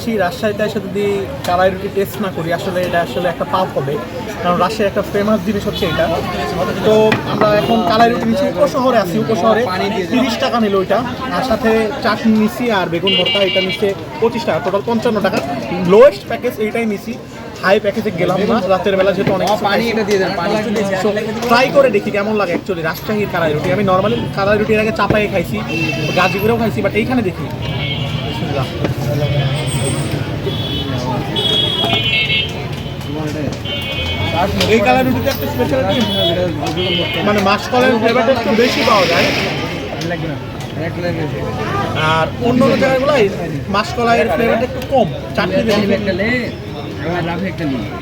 আসছি রাজশাহীতে এসে যদি কালাই রুটি টেস্ট না করি আসলে এটা আসলে একটা পাপ হবে। কারণ রাজশাহীর একটা ফেমাস জিনিস হচ্ছে এটা। তো আমরা এখন কালাই রুটি নিচ্ছি উপশহরে আছি উপশহরে তিরিশ টাকা নিল ওইটা আর সাথে চাটনি নিচ্ছি আর বেগুন ভর্তা এটা নিচ্ছে পঁচিশ টাকা টোটাল পঞ্চান্ন টাকা। লোয়েস্ট প্যাকেজ এইটাই নিচ্ছি হাই প্যাকেজে গেলাম না রাতের বেলা যেহেতু অনেক পানি এটা দিয়ে দেন পানি। ট্রাই করে দেখি কেমন লাগে অ্যাকচুয়ালি রাজশাহীর কালাই রুটি। আমি নর্মালি কালাই রুটির আগে চাপায়ে খাইছি গাজীপুরেও খাইছি বাট এইখানে দেখি। বিসমিল্লাহ। এই কালাই রুটিতে একটা স্পেশালিটি মানে মাসকলের ফ্লেভারটা একটু বেশি পাওয়া যায়। আর অন্য অন্য জায়গাগুলোয় মাসকলাইয়ের ফ্লেভারটা একটু কম, চাটনি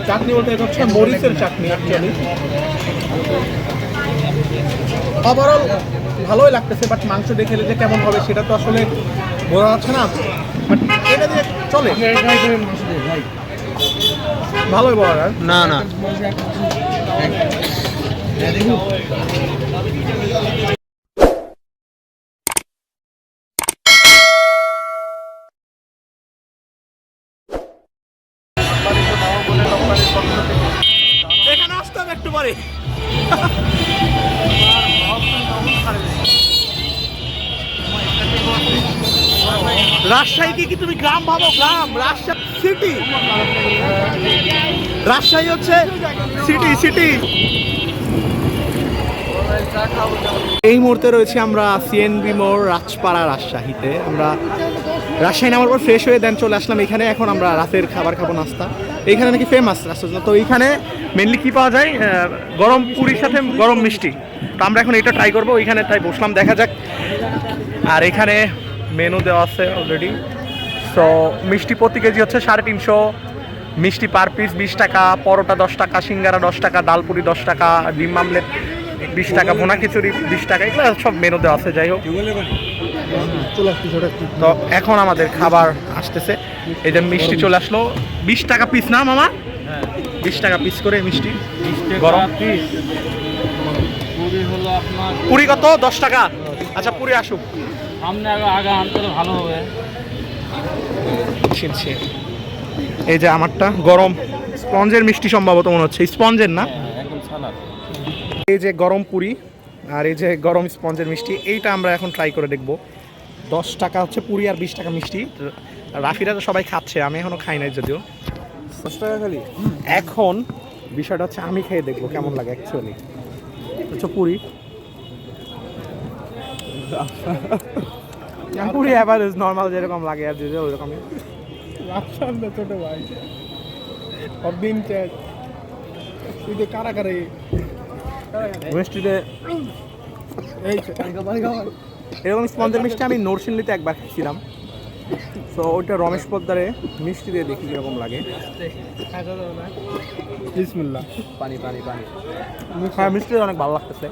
চাটনি বলতে এটা হচ্ছে মরিচের চাটনি অ্যাকচুয়ালি ওভারঅল ভালোই লাগতেছে বাট মাংস দেখে যে কেমন হবে সেটা তো আসলে বোঝা যাচ্ছে না। বাট এটা দিয়ে চলে। ভালোই বলা না না। এখানে আসতাম একটু পরে। রাজশাহীকে কি তুমি গ্রাম ভাবো? গ্রাম, রাজশাহী সিটি রাজশাহী হচ্ছে সিটি সিটি এই মুহূর্তে রয়েছে আমরা সিএনবি মোড়, রাজপাড়া, রাজশাহীতে। আমরা রাজশাহী নামার পর ফ্রেশ হয়ে দেন চলে আসলাম এখানে। এখন আমরা রাতের খাবার খাব, নাস্তা। এইখানে নাকি ফেমাস রাস্তা তো এইখানে মেনলি কি পাওয়া যায়? গরম পুরীর সাথে গরম মিষ্টি। তো আমরা এখন এটা ট্রাই করব, ওইখানে তাই বসলাম, দেখা যাক। আর এখানে মেনু দেওয়া আছে অলরেডি সো মিষ্টি প্রতি কেজি হচ্ছে সাড়ে তিনশো। মিষ্টি পার পিস বিশ টাকা, পরোটা দশ টাকা, সিঙ্গারা দশ টাকা ডালপুরি দশ টাকা, ডিম মামলেট বিশ টাকা, ভোনা খিচুড়ি বিশ টাকা, এগুলো সব মেনু দেওয়া আছে, যাই হোক। তো এখন আমাদের খাবার আসতেছে। এই যে মিষ্টি চলে আসলো। বিশ টাকা পিস না মামা? বিশ টাকা পিস করে মিষ্টি। গরম। পুরি পুরি কত? দশ টাকা। আচ্ছা পুরি আসুক। সামনে আগে আগে আনতে ভালো হবে। ছিলছে এই যে আমারটা গরম। স্পঞ্জের মিষ্টি সম্ভবত মনে হচ্ছে। স্পঞ্জের না? এই যে গরম পুরি আর এই যে গরম স্পঞ্জের মিষ্টি এইটা আমরা এখন ট্রাই করে দেখব। দশ টাকা হচ্ছে পুরি আর বিশ টাকা মিষ্টি। রাফিরা তো সবাই খাচ্ছে আমি এখনও খাই নাই যদিও। দশ টাকা খালি? এখন বিষয়টা হচ্ছে আমি খেয়ে দেখব কেমন লাগে অ্যাকচুয়ালি হচ্ছে পুরি। পুরি নর্মাল যেরকম লাগে আর যদি ওইরকমই। ছোট ভাই। অবিন চ্যাট তুই যে কারা কারে মিষ্টিতে এরকম স্পঞ্জের মিষ্টি আমি নরসিংদীতে একবার খেয়েছিলাম। তো ওইটা রমেশ পদ্মারে মিষ্টি দিয়ে দেখি কীরকম লাগে। বিসমিল্লাহ। পানি পানি পানি হ্যাঁ মিষ্টি অনেক ভালো লাগতেছে।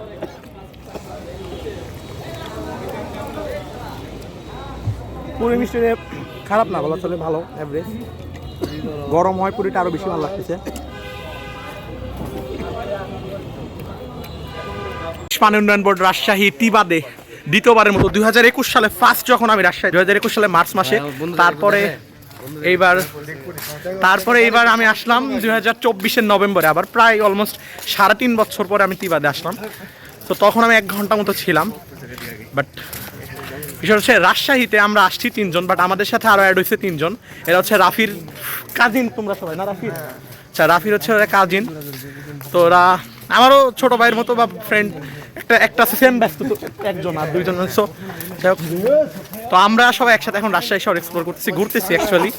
পুরি মিষ্টি খারাপ না বলা চলে ভালো অ্যাভারেজ গরম হয় পুরিটা আরও বেশি ভালো লাগতেছে। পানি উন্নয়ন বোর্ড রাজশাহী তিবাদে দ্বিতীয়বারের মতো দুই হাজার একুশ সালে ফার্স্ট যখন আমি রাজশাহী দুই হাজার একুশ সালে মার্চ মাসে তারপরে এইবার তারপরে এইবার আমি আসলাম দুই হাজার চব্বিশের নভেম্বরে আবার প্রায় অলমোস্ট সাড়ে তিন বছর পরে আমি তিবাদে আসলাম। তো তখন আমি এক ঘণ্টা মতো ছিলাম বাট বিষয় হচ্ছে রাজশাহীতে আমরা আসছি তিনজন বাট আমাদের সাথে আরও অ্যাড হয়েছে তিনজন। এরা হচ্ছে রাফির কাজিন তোমরা সবাই, না রাফির? আচ্ছা রাফির হচ্ছে ওরা কাজিন তো ওরা আমারও ছোট ভাইয়ের মতো বা ফ্রেন্ড একটা একটা সেম ব্যস্ত একজন আর দুইজন হোক। তো আমরা সবাই একসাথে এখন রাজশাহী শহর এক্সপ্লোর করতেছি, ঘুরতেছি অ্যাকচুয়ালি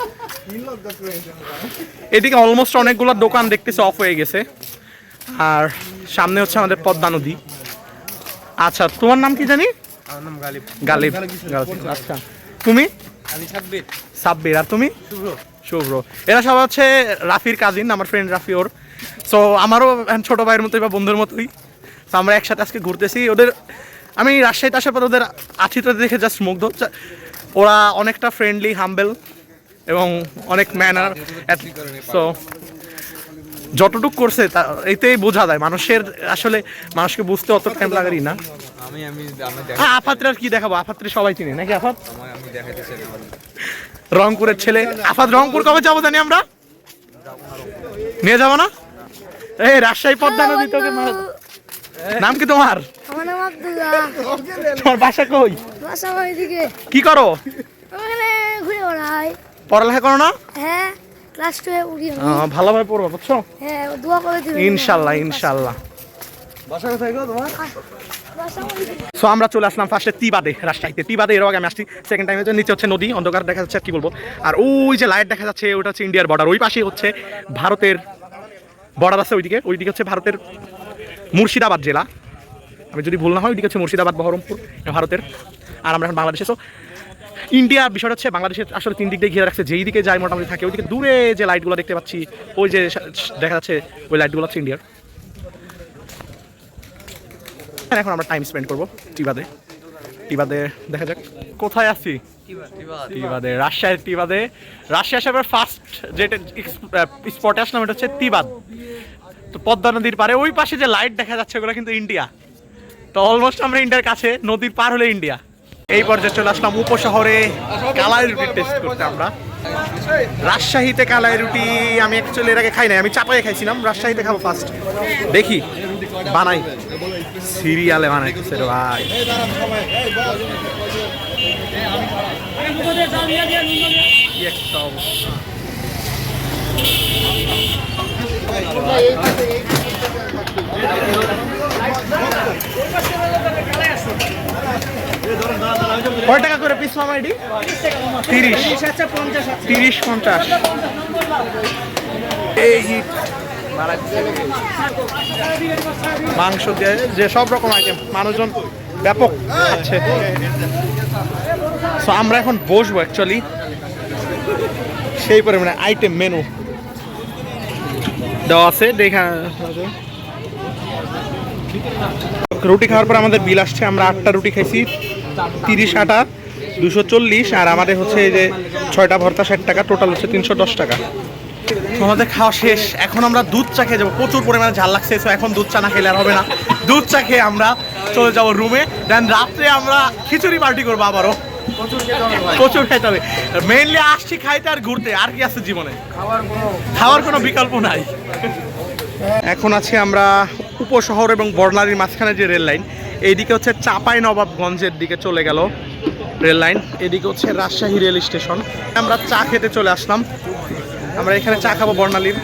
এদিকে অলমোস্ট অনেকগুলো দোকান দেখতেছি অফ হয়ে গেছে। আর সামনে হচ্ছে আমাদের পদ্মা নদী। আচ্ছা তোমার নাম কি জানি? আমার নাম গালিব। গালিব। গালিব। আচ্ছা। তুমি? আমি থাকবে সাব্বির। আর তুমি? শুভ্র। শুভ্র। এরা হচ্ছে রাফির কাজিন আমার ফ্রেন্ড রাফি ওর। সো আমারও ছোট ভাইয়ের মতোই বা বন্ধুর মতোই। তো আমরা একসাথে আজকে ঘুরতেছি। ওদের আমি রাজশাহীতে আসার পর ওদের আতিথ্য দেখে জাস্ট মুগ্ধ। ওরা অনেকটা ফ্রেন্ডলি হাম্বেল এবং অনেক ম্যানার সো যতটুক করছে তা এতেই বোঝা যায়। মানুষের আসলে মানুষকে বুঝতে অত টাইম লাগারই না। আমি আমি হ্যাঁ আফাত্রে কি দেখাবো? আফাত্রে সবাই চিনি নাকি আফাত? আমি চাই রংপুরের ছেলে। আফাদ রংপুর কবে যাব জানি আমরা? নিয়ে যাব না? এই রাজশাহী পদ্মা নদী তোকে নাম কি তোমার? আমার নাম আব্দুল্লাহ তোমার বাসা কই? কি করো? ওখানে ঘুরে বেড়াই। পড়ালেখা করো না? হ্যাঁ ক্লাস। ভালোভাবে পড়ব বুঝছ? হ্যাঁ দোয়া করে দিবেন। ইনশাল্লাহ ইনশাল্লাহ। বাসা কোথায় গো তোমার। সো আমরা চলে আসলাম ফার্স্টে তিবাদে, রাজশাহীতে। তিবাদে এর আগে আমি আসছি সেকেন্ড টাইম নিচে হচ্ছে নদী, অন্ধকার দেখা যাচ্ছে, আর কি বলব? আর ওই যে লাইট দেখা যাচ্ছে, ওটা হচ্ছে ইন্ডিয়ার বর্ডার ওই পাশেই হচ্ছে ভারতের বর্ডার আছে ওইদিকে। ওইদিকে হচ্ছে ভারতের মুর্শিদাবাদ জেলা। আমি যদি ভুল না হয়, ওইদিকে হচ্ছে মুর্শিদাবাদ, বহরমপুর ভারতের। আর আমরা এখন বাংলাদেশে। সো ইন্ডিয়া বিষয়টা হচ্ছে বাংলাদেশের আসলে তিন দিক দিয়ে ঘিরে রাখছে। যেই দিকে যায়, মোটামুটি থাকে। ওইদিকে দূরে যে লাইটগুলো দেখতে পাচ্ছি, ওই যে দেখা যাচ্ছে, ওই লাইটগুলো হচ্ছে ইন্ডিয়ার এখন আমরা টাইম স্পেন্ড করব টিবাদে। টিবাদে, দেখা যাক। কোথায় আছি? টিবাদে, রাজশাহীর টিবাদে। রাজশাহী ফার্স্ট যেটা স্পটে আসলাম, এটা হচ্ছে তিবাদ তো পদ্মা নদীর পারে ওই পাশে যে লাইট দেখা যাচ্ছে, ওগুলো কিন্তু ইন্ডিয়া তো অলমোস্ট আমরা ইন্ডিয়ার কাছে, নদীর পার হলে ইন্ডিয়া এই পর্যায়ে চলে আসলাম উপশহরে কালাই রুটি টেস্ট করতে আমরা। রাজশাহীতে কালাই রুটি আমি অ্যাকচুয়ালি এর আগে খাই নাই আমি চাপাই খাইছিলাম রাজশাহীতে খাব ফার্স্ট দেখি বানাই সিরিয়ালে বানাইতেছে রে ভাই। কয় টাকা করে পিস মামা এটি? তিরিশ। তিরিশ পঞ্চাশ এই মাংস দিয়ে যে সব রকম আইটেম মানুষজন ব্যাপক খাচ্ছে। সো আমরা এখন বসবো অ্যাকচুয়ালি সেই পরিমাণে আইটেম মেনু দেওয়া আছে দেখা রুটি খাওয়ার পর আমাদের বিল আসছে আমরা আটটা রুটি খাইছি। তিরিশ আটা দুশো চল্লিশ আর আমাদের হচ্ছে এই যে ছয়টা ভর্তা ষাট টাকা টোটাল হচ্ছে তিনশো দশ টাকা। আমাদের খাওয়া শেষ। এখন আমরা দুধ চা খেয়ে যাব। প্রচুর পরিমাণে ঝাল লাগছে তো এখন দুধ চা না খেলে আর হবে না। দুধ চা খেয়ে আমরা চলে যাব রুমে দেন রাত্রে আমরা খিচুড়ি পার্টি করব আবারও। প্রচুর খাইতে হবে মেইনলি আসছি খাইতে আর ঘুরতে। আর কি আছে জীবনে? খাওয়ার কোনো বিকল্প নাই। এখন আছি আমরা উপশহর এবং বর্ণালীর মাঝখানে যে রেল লাইন। এইদিকে হচ্ছে চাপাই নবাবগঞ্জের দিকে চলে গেল রেল লাইন। এদিকে হচ্ছে রাজশাহী রেল স্টেশন। আমরা চা খেতে চলে আসলাম। আমরা এখানে চা খাব বর্ণালীর।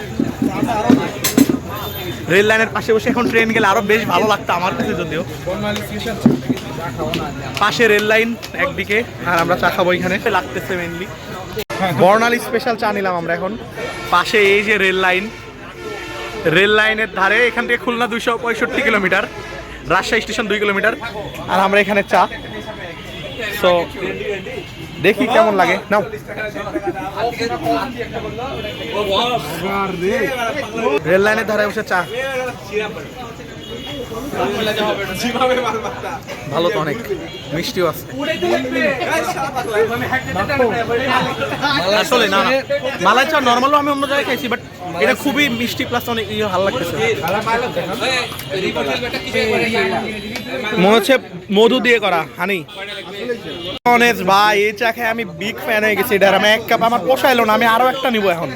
রেল লাইনের পাশে বসে এখন ট্রেন গেলে আরও বেশ ভালো লাগতো আমার কাছে যদিও। পাশে রেল লাইন একদিকে, আর আমরা চা খাব এখানে। লাগতেছে মেনলি বর্ণালী স্পেশাল চা নিলাম আমরা এখন। পাশে এই যে রেল লাইন। রেল লাইনের ধারে এখান থেকে খুলনা দুইশো পঁয়ষট্টি কিলোমিটার। রাজশাহী স্টেশন দুই কিলোমিটার। আর আমরা এখানে চা। সো দেখি কেমন লাগে। নাও। রেল লাইনের ধারে বসে চা। ভালো তো অনেক। মিষ্টিও আছে। আসলে না। মালাই চা নর্মালও আমি অন্য জায়গায় খাইছি বাট এটা খুবই মিষ্টি প্লাস অনেক ইয়ে ভালো লাগতেছে। মনে হচ্ছে মধু দিয়ে করা, হানি। অনেস ভাই, এই চা খেয়ে আমি বিগ ফ্যান হয়ে গেছি এটার আমি এক কাপ আমার পোষাইলো না, আমি আরও একটা নিবো এখন।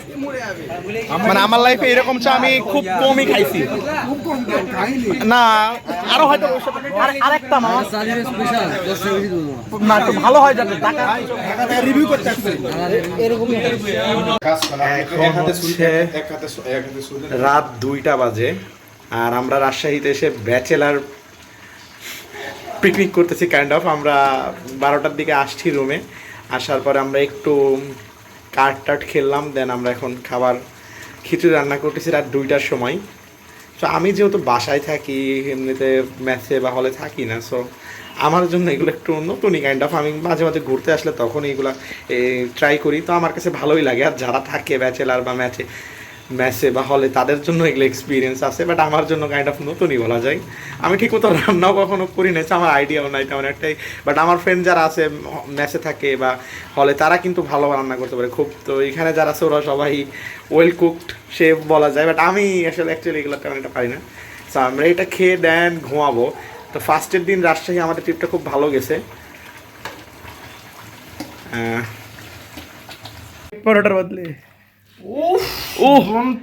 মানে আমার লাইফে এরকম চা আমি খুব কমই খাইছি। না, আরও হয়তো আর- আরেকটা মামা না, একটু ভালো হয় টাকা রিভিউ করতে রাত দুইটা বাজে, আর আমরা রাজশাহীতে এসে ব্যাচেলার পিকনিক করতেছি কাইন্ড অফ আমরা বারোটার দিকে আসছি রুমে আসার পরে আমরা একটু কাঠ টাট খেললাম দেন আমরা এখন খাবার, খিচুড়ি রান্না করতেছি রাত দুইটার সময়। তো আমি যেহেতু বাসায় থাকি, এমনিতে ম্যাচে বা হলে থাকি না সো আমার জন্য এগুলো একটু নতুনই কাইন্ড অফ আমি মাঝে মাঝে ঘুরতে আসলে তখন এইগুলো ট্রাই করি। তো আমার কাছে ভালোই লাগে, আর যারা থাকে ব্যাচেলার বা ম্যাচে ম্যাচে বা হলে তাদের জন্য এগুলো এক্সপিরিয়েন্স আছে বাট আমার জন্য কাইন্ড অফ নতুনই বলা যায়। আমি ঠিক মতো রান্নাও কখনো করি না আমার আইডিয়াও নাই তেমন একটাই। বাট আমার ফ্রেন্ড যারা আছে ম্যাচে থাকে বা হলে তারা কিন্তু ভালো রান্না করতে পারে। খুব তো এখানে যারা আছে ওরা সবাই ওয়েল কুকড সে বলা যায়। বাট আমি আসলে অ্যাকচুয়ালি এগুলো তেমন একটা পারি না। সো আমরা এটা খেয়ে দেন ঘুমাবো। তো ফার্স্টের দিন রাজশাহী আমাদের ট্রিপটা খুব ভালো গেছে। পরোটার বদলে। ও!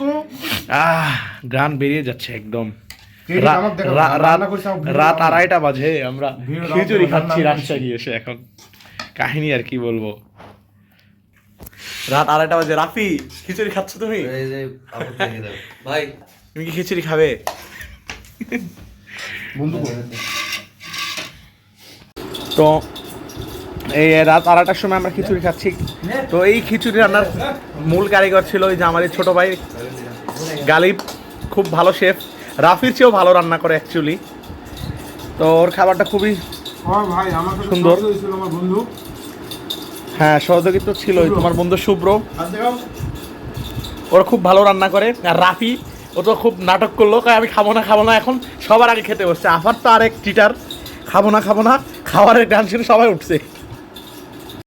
তো আহ গান বেরিয়ে যাচ্ছে একদম। রাত। আড়াইটা বাজে আমরা খিচুড়ি খাচ্ছি রাজশাহী এসে এখন। কাহিনী আর কি বলব? রাত আড়াইটা বাজে। রাফি খিচুড়ি খাচ্ছ তুমি? ভাই। তুমি কি খিচুড়ি খাবে? বন্ধু তো এই রাত আড়াইটার সময় আমরা খিচুড়ি খাচ্ছি। তো এই খিচুড়ি রান্নার মূল কারিগর ছিল ওই যে আমাদের ছোট ভাই গালিব খুব ভালো শেফ। রাফির চেয়েও ভালো রান্না করে অ্যাকচুয়ালি তো ওর খাবারটা খুবই তো সুন্দর। ছিল আমার বন্ধু। হ্যাঁ সহযোগিতা ছিলই। তোমার বন্ধু শুভ্র ওরা খুব ভালো রান্না করে। আর রাফি ও তো খুব নাটক করল। আমি খাব না খাব না এখন সবার আগে খেতে বসছে। আফার তো আরেক টিটার। খাব না খাব না খাবারের গান শুনে সবাই উঠছে।